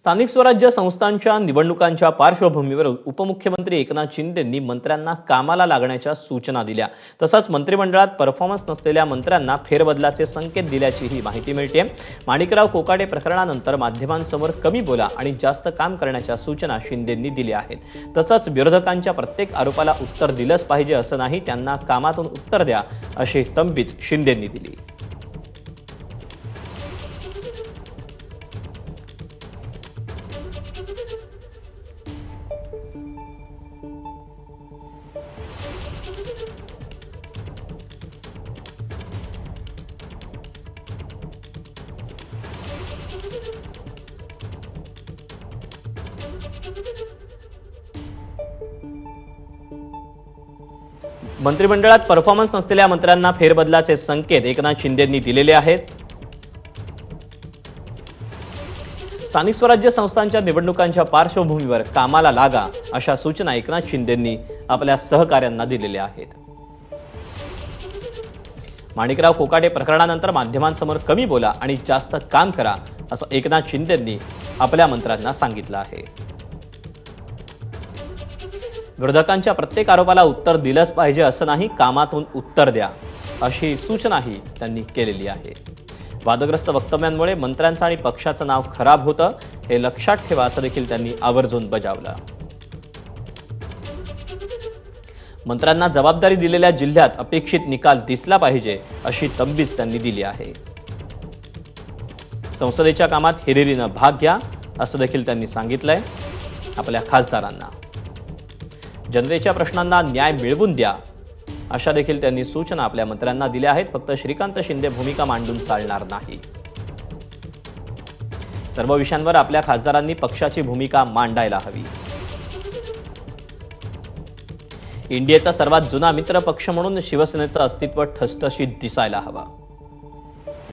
स्थानिक स्वराज्य संस्थांच्या निवडणुकांच्या पार्श्वभूमीवर उपमुख्यमंत्री एकनाथ शिंदेंनी मंत्र्यांना कामाला लागण्याच्या सूचना दिल्या. तसंच मंत्रिमंडळात परफॉर्मन्स नसलेल्या मंत्र्यांना फेरबदलाचे संकेत दिल्याचीही माहिती मिळते माणिकराव कोकाटे प्रकरणानंतर माध्यमांसमोर कमी बोला आणि जास्त काम करण्याच्या सूचना शिंदेंनी दिल्या आहेत. तसंच विरोधकांच्या प्रत्येक आरोपाला उत्तर दिलंच पाहिजे असं नाही त्यांना कामातून उत्तर द्या अशी तंबीच शिंदेंनी दिली. मंत्रिमंडळात परफॉर्मन्स नसलेल्या मंत्र्यांना फेरबदलाचे संकेत एकनाथ शिंदेंनी दिलेले आहेत. स्थानिक स्वराज्य संस्थांच्या निवडणुकांच्या पार्श्वभूमीवर कामाला लागा अशा सूचना एकनाथ शिंदेंनी आपल्या सहकाऱ्यांना दिलेल्या आहेत. माणिकराव कोकाटे प्रकरणानंतर माध्यमांसमोर कमी बोला आणि जास्त काम करा असं एकनाथ शिंदेंनी आपल्या मंत्र्यांना सांगितलं आहे. विरोधकांच्या प्रत्येक आरोपाला उत्तर दिलंच पाहिजे असं नाही कामातून उत्तर द्या अशी सूचनाही त्यांनी केलेली आहे. वादग्रस्त वक्तव्यांमुळे मंत्र्यांचं आणि पक्षाचं नाव खराब होतं हे लक्षात ठेवा असं देखील त्यांनी आवर्जून बजावलं. मंत्र्यांना जबाबदारी दिलेल्या जिल्ह्यात अपेक्षित निकाल दिसला पाहिजे अशी तंबीज त्यांनी दिली आहे. संसदेच्या कामात हिरिरीनं भाग घ्या असं देखील त्यांनी सांगितलंय आपल्या खासदारांना. जनतेच्या प्रश्नांना न्याय मिळवून द्या. अशा देखील त्यांनी सूचना आपल्या मंत्र्यांना दिल्या आहेत. फक्त श्रीकांत शिंदे भूमिका मांडून चालणार नाही. सर्व विषयांवर आपल्या खासदारांनी पक्षाची भूमिका मांडायला हवी. इंडियेचा सर्वात जुना मित्र पक्ष म्हणून शिवसेनेचं अस्तित्व ठसठशीत दिसायला हवं.